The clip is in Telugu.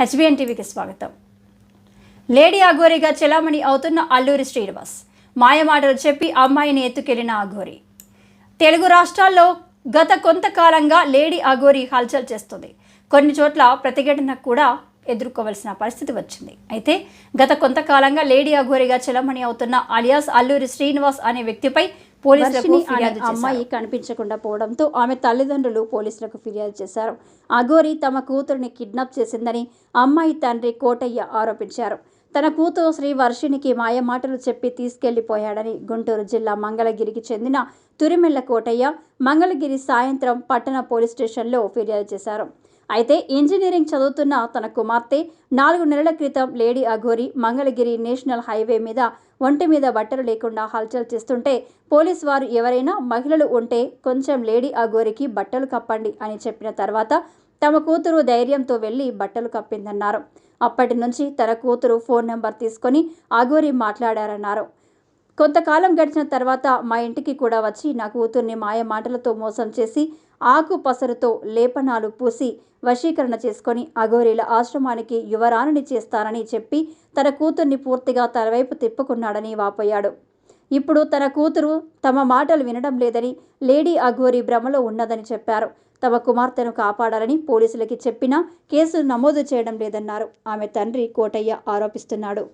హెచ్బిఎన్ టీవీకి స్వాగతం. లేడీ అఘోరిగా చెలామణి అవుతున్న అల్లూరి శ్రీనివాస్ మాయమాటలు చెప్పి అమ్మాయిని ఎత్తుకెళ్ళిన అఘోరి తెలుగు రాష్ట్రాల్లో గత కొంతకాలంగా లేడీ అఘోరి హల్చల్ చేస్తుంది. కొన్ని చోట్ల ప్రతిఘటన కూడా ఎదుర్కోవలసిన పరిస్థితి వచ్చింది. అయితే గత కొంతకాలంగా లేడీ అఘోరిగా చెలమణి అవుతున్న అలియాస్ అల్లూరి శ్రీనివాస్ అనే వ్యక్తిపై పోలీసులకు ఫిర్యాదు. అమ్మాయి కనిపించకుండా పోవడంతో ఆమె తల్లిదండ్రులు పోలీసులకు ఫిర్యాదు చేశారు. అఘోరి తమ కూతురిని కిడ్నాప్ చేసిందని అమ్మాయి తండ్రి కోటయ్య ఆరోపించారు. తన కూతురు శ్రీ వర్షినికి మాయమాటలు చెప్పి తీసుకెళ్ళిపోయాడని గుంటూరు జిల్లా మంగళగిరికి చెందిన తురిమెల్ల కోటయ్య మంగళగిరి సాయంత్రం పట్టణ పోలీస్ స్టేషన్లో ఫిర్యాదు చేశారు. అయితే ఇంజనీరింగ్ చదువుతున్న తన కుమార్తె నాలుగు నెలల క్రితం lady Aghori Mangalagiri national highway మీద ఒంటి మీద బట్టలు లేకుండా హల్చల్ చేస్తుంటే పోలీస్ వారు ఎవరైనా మహిళలు ఉంటే కొంచెం లేడీ అఘోరికి బట్టలు కప్పండి అని చెప్పిన తర్వాత తమ కూతురు ధైర్యంతో వెళ్ళి బట్టలు కప్పిందన్నారు. అప్పటి నుంచి తన కూతురు ఫోన్ నెంబర్ తీసుకొని అఘోరి మాట్లాడారన్నారు. కొంతకాలం గడిచిన తర్వాత మా ఇంటికి కూడా వచ్చి నా కూతుర్ని మాయ మాటలతో మోసం చేసి ఆకు పసరుతో లేపనాలు పూసి వశీకరణ చేసుకొని అఘోరీల ఆశ్రమానికి యువరాణిని చేస్తానని చెప్పి తన కూతుర్ని పూర్తిగా తనవైపు తిప్పుకున్నాడని వాపోయాడు. ఇప్పుడు తన కూతురు తమ మాటలు వినడం లేదని లేడీ అఘోరి భ్రమలో ఉన్నదని చెప్పారు. తమ కుమార్తెను కాపాడాలని పోలీసులకి చెప్పినా కేసు నమోదు చేయడం లేదన్నారు. ఆమె తండ్రి కోటయ్య ఆరోపిస్తున్నాడు.